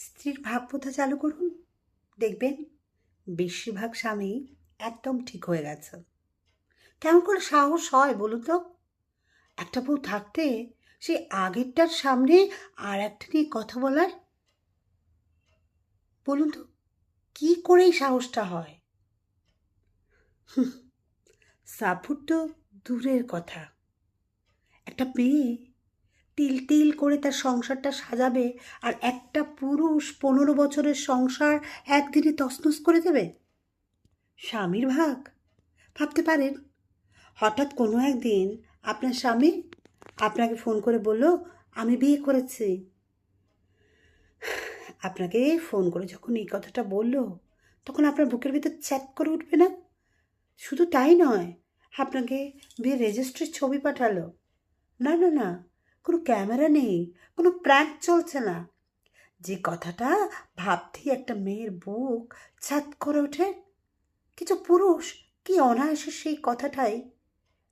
স্ত্রীর ভাগবতা চালু করুন। দেখবেন, বেশিরভাগ স্বামী একদম ঠিক হয়ে গেছে। কেমন করে সাহস হয় বলুন তো? একটা বউ থাকতে সে আগেরটার সামনে আর একটা নিয়ে কথা বলার? বলুন তো, কি করেই সাহসটা হয়? সাপোর্ট তো দূরের কথা। একটা মেয়ে তিল তিল করে তার সংসারটা সাজাবে আর একটা পুরুষ পনেরো বছরের সংসার একদিনে তসনস করে দেবে? স্বামীর ভাগ? ভাবতে পারেন। হঠাৎ কোনো একদিন আপনার স্বামী আপনাকে ফোন করে বলল, আমি বিয়ে করেছি। আপনাকে ফোন করে যখন এই কথাটা বলল, তখন আপনার বুকের ভিতর চ্যাট করে উঠবে না? শুধু তাই নয়, আপনাকে বিয়ের রেজিস্ট্রির ছবি পাঠালো। না না না। কোনো ক্যামেরা নেই, কোনো প্র্যাঙ্ক চলছে না। যে কথাটা ভাবতেই একটা মেয়ের বুক ছাত করে ওঠে। কিছু পুরুষ কি অনায়াসে সেই কথাটাই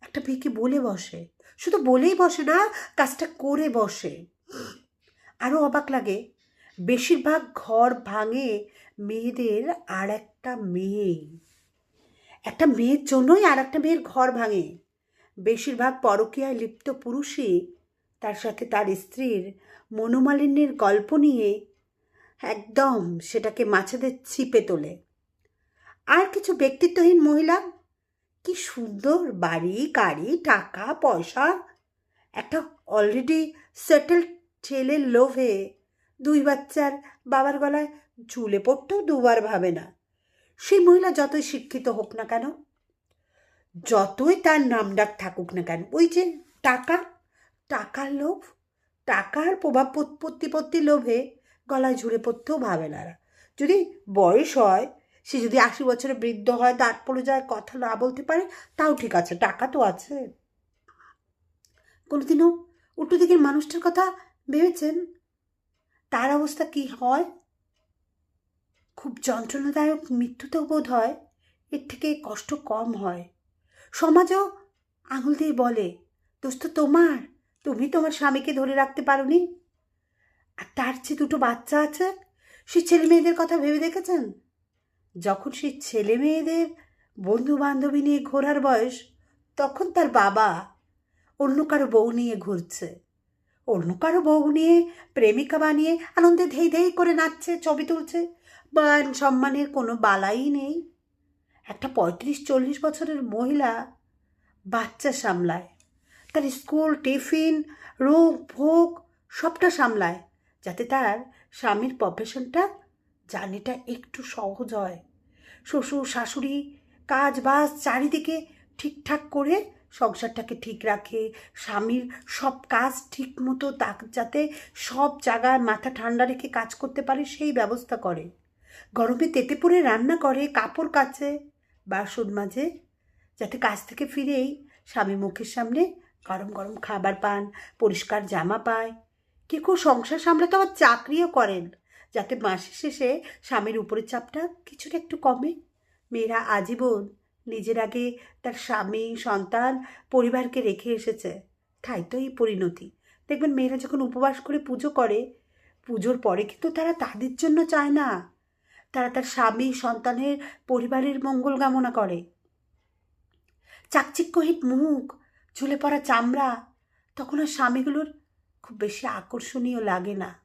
একটা মেয়েকে বলে বসে। শুধু বলেই বসে না, কাজটা করে বসে। আরও অবাক লাগে, বেশিরভাগ ঘর ভাঙে মেয়েদের আর একটা মেয়ে একটা মেয়ের জন্যই আর একটা মেয়ের ঘর ভাঙে। বেশিরভাগ পরকীয়ায় লিপ্ত পুরুষই তার সাথে তার স্ত্রীর মনোমালিন্যের গল্প নিয়ে একদম সেটাকে মাছেদের ছিপে তোলে। আর কিছু ব্যক্তিত্বহীন মহিলা? কি সুন্দর বাড়ি, গাড়ি, টাকা, পয়সা। একটা অলরেডি সেটেল ছেলের লোভে দুই বাচ্চার বাবার গলায় ঝুলে পড়তেও দুবার ভাবে না। সেই মহিলা যতই শিক্ষিত হোক না কেন, যতই তার নামডাক থাকুক না কেন, ওই যে টাকা টাকার লোভ? টাকার প্রভাব প্রতিপত্তি লোভে গলায় ঝুড়ে পড়তেও ভাবে না যদি বয়স হয়, সে যদি আশি বছরে বৃদ্ধ হয় পড়ে যায় কথা না বলতে পারে, তাও ঠিক আছে, টাকা তো আছে। কোনোদিনও উল্টো দিকের মানুষটার কথা ভেবেছেন? তার অবস্থা কি হয়? খুব যন্ত্রণাদায়ক মৃত্যুতেও বোধ হয় এর থেকে কষ্ট কম হয়। সমাজও আঙুল দিয়ে বলে, দোস্ত, তোমার তুমি তোমার স্বামীকে ধরে রাখতে পারোনি? আর তার যে দুটো বাচ্চা আছে, সে ছেলে মেয়েদের কথা ভেবে দেখেছেন? যখন সেই ছেলে মেয়েদের বন্ধু বান্ধবী নিয়ে ঘোরার বয়স, তখন তার বাবা অন্য কারও বউ নিয়ে ঘুরছে। অন্য কারও বউ নিয়ে প্রেমিকা বানিয়ে আনন্দে ধেই ধেই করে নাচছে, ছবি তুলছে। মান সম্মানের কোনো বালাই নেই। একটা পঁয়ত্রিশ চল্লিশ বছরের মহিলা বাচ্চা সামলায়। তার স্কুল, টিফিন, রোগ, ভোগ সবটা সামলায়, যাতে তার স্বামীর প্রফেশনটা জার্নিটা একটু সহজ হয়। শ্বশুর, শাশুড়ি কাজ বাজ চারিদিকে ঠিকঠাক করে সংসারটাকে ঠিক রাখে, স্বামীর সব কাজ ঠিক মতো তাক, যাতে সব জায়গায় মাথা ঠান্ডা রেখে কাজ করতে পারে সেই ব্যবস্থা করে। গরমে তেতে পড়ে রান্না করে, কাপড় কাচে, বাসন মাঝে যাতে কাজ থেকে ফিরেই স্বামী মুখের সামনে গরম গরম খাবার পান, পরিষ্কার জামা পায়। কেউ কেউ সংসার সামলাতে আবার চাকরিও করেন, যাতে মাসের শেষে স্বামীর উপরের চাপটা কিছুটা একটু কমে। মেয়েরা আজীবন নিজের আগে তার স্বামী, সন্তান, পরিবারকে রেখে এসেছে। তাই তো এই পরিণতি। দেখবেন মেয়েরা যখন উপবাস করে পুজো করে, পুজোর পরে কিন্তু তারা তাদের জন্য চায় না। তারা তার স্বামী, সন্তানের পরিবারের মঙ্গল কামনা করে। চাকচিক্যহীন মুখ ঝুলে পড়া চামড়া, তখন আর স্বামীগুলোর খুব বেশি আকর্ষণীয় লাগে না।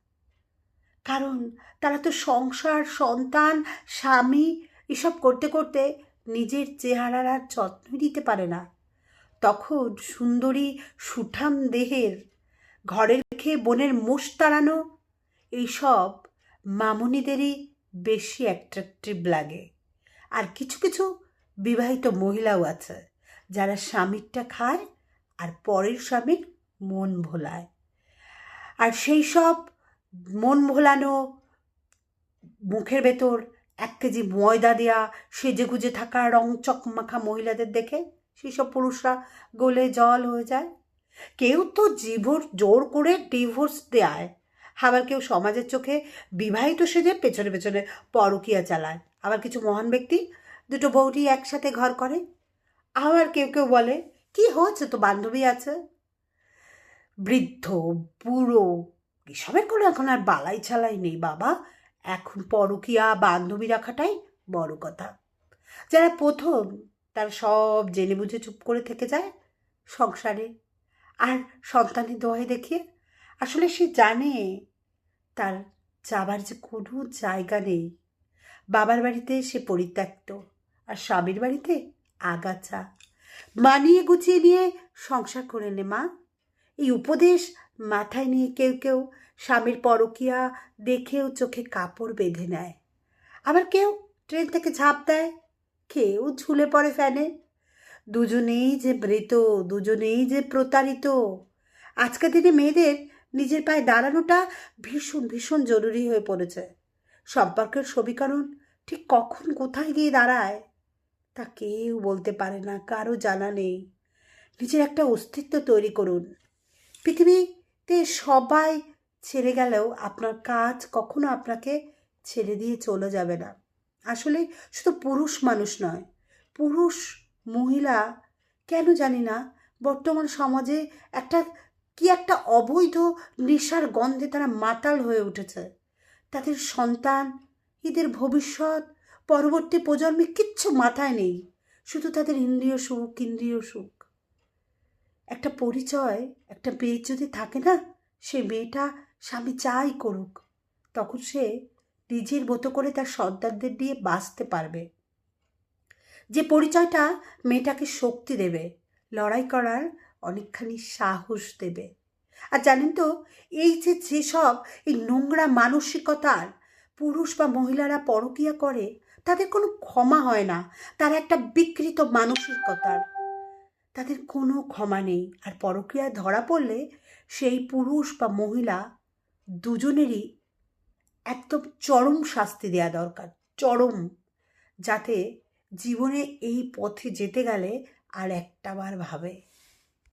কারণ তারা তো সংসার, সন্তান, স্বামী, এসব করতে করতে নিজের চেহারার আর যত্ন দিতে পারে না। তখন সুন্দরী, সুঠাম দেহের, ঘরের খেয়ে বনের মোষ তাড়ানো, এইসব মামনিদেরই বেশি অ্যাট্রাকটিভ লাগে। আর কিছু কিছু বিবাহিত মহিলাও আছে, যারা স্বামীরটা খায় আর পরের স্বামীর মন ভোলায়। আর সেই সব মন ভোলানো, মুখের ভেতর এক কেজি ময়দা দেয়া, সেজে গুজে থাকা রং চকমাখা মহিলাদের দেখে সেই সব পুরুষরা গলে জল হয়ে যায়। কেউ তো জীবর জোর করে ডিভোর্স দেয়। আবার কেউ সমাজের চোখে বিবাহিত সেজে পেছনে পেছনে পরকিয়া চালায়। আবার কিছু মহান ব্যক্তি দুটো বউটি একসাথে ঘর করে। আবার কেউ কেউ বলে কি হয়েছে? তো বান্ধবী আছে। বৃদ্ধ, বুড়ো, এসবের কোনো এখন আর বালাই ছালাই নেই বাবা। এখন পরকীয়া বান্ধবী রাখাটাই বড় কথা। যারা প্রথম, তারা সব জেনে বুঝে চুপ করে থেকে যায় সংসারে। আর সন্তানের দোয়াই দেখিয়ে আসলে সে জানে তার যাবার যে কোনো জায়গা নেই। বাবার বাড়িতে সে পরিত্যক্ত, আর স্বামীর বাড়িতে আগাছা। মানিয়ে গুছিয়ে নিয়ে সংসার করে নে, মা। এই উপদেশ মাথায় নিয়ে কেউ কেউ স্বামীর পরকিয়া দেখেও চোখে কাপড় বেঁধে নেয়। আবার কেউ ট্রেন থেকে ঝাঁপ দেয়, কেউ ঝুলে পড়ে ফ্যানে। দুজনেই যে মৃত, দুজনেই যে প্রতারিত। আজকের দিনে মেয়েদের নিজের পায়ে দাঁড়ানোটা ভীষণ ভীষণ জরুরি হয়ে পড়েছে। সম্পর্কের সমীকরণ ঠিক কখন কোথায় গিয়ে দাঁড়ায় তা কেউ বলতে পারে না, কারও জানা নেই। নিজের একটা অস্তিত্ব তৈরি করুন। পৃথিবীতে সবাই ছেড়ে গেলেও আপনার কাজ কখনো আপনাকে ছেড়ে দিয়ে চলে যাবে না। আসলে শুধু পুরুষ মানুষ নয়, পুরুষ, মহিলা, কেন জানি না, বর্তমান সমাজে একটা, কি একটা অবৈধ নেশার গন্ধে তারা মাতাল হয়ে উঠেছে। তাদের সন্তান, এদের ভবিষ্যৎ পরবর্তী প্রজন্মে কিচ্ছু মাথায় নেই, শুধু তাদের ইন্দ্রিয় সুখ ইন্দ্রিয় সুখ। একটা পরিচয়, একটা মেয়ের যদি থাকে না, সে মেয়েটা স্বামী চাই করুক, তখন সে নিজের মতো করে তার সন্তানদের নিয়ে বাঁচতে পারবে। যে পরিচয়টা মেয়েটাকে শক্তি দেবে, লড়াই করার অনেকখানি সাহস দেবে। আর জানেন তো, এই যে যেসব এই নোংরা মানসিকতার পুরুষ বা মহিলারা পরকিয়া করে তাদের কোনো ক্ষমা হয় না। তারা একটা বিকৃত মানসিকতার তাদের কোনো ক্ষমা নেই। আর পরকীয়ায় ধরা পড়লে সেই পুরুষ বা মহিলা দুজনেরই একদম চরম শাস্তি দেওয়া দরকার। চরম। যাতে জীবনে এই পথে যেতে গেলে আর একটাবার ভাবে।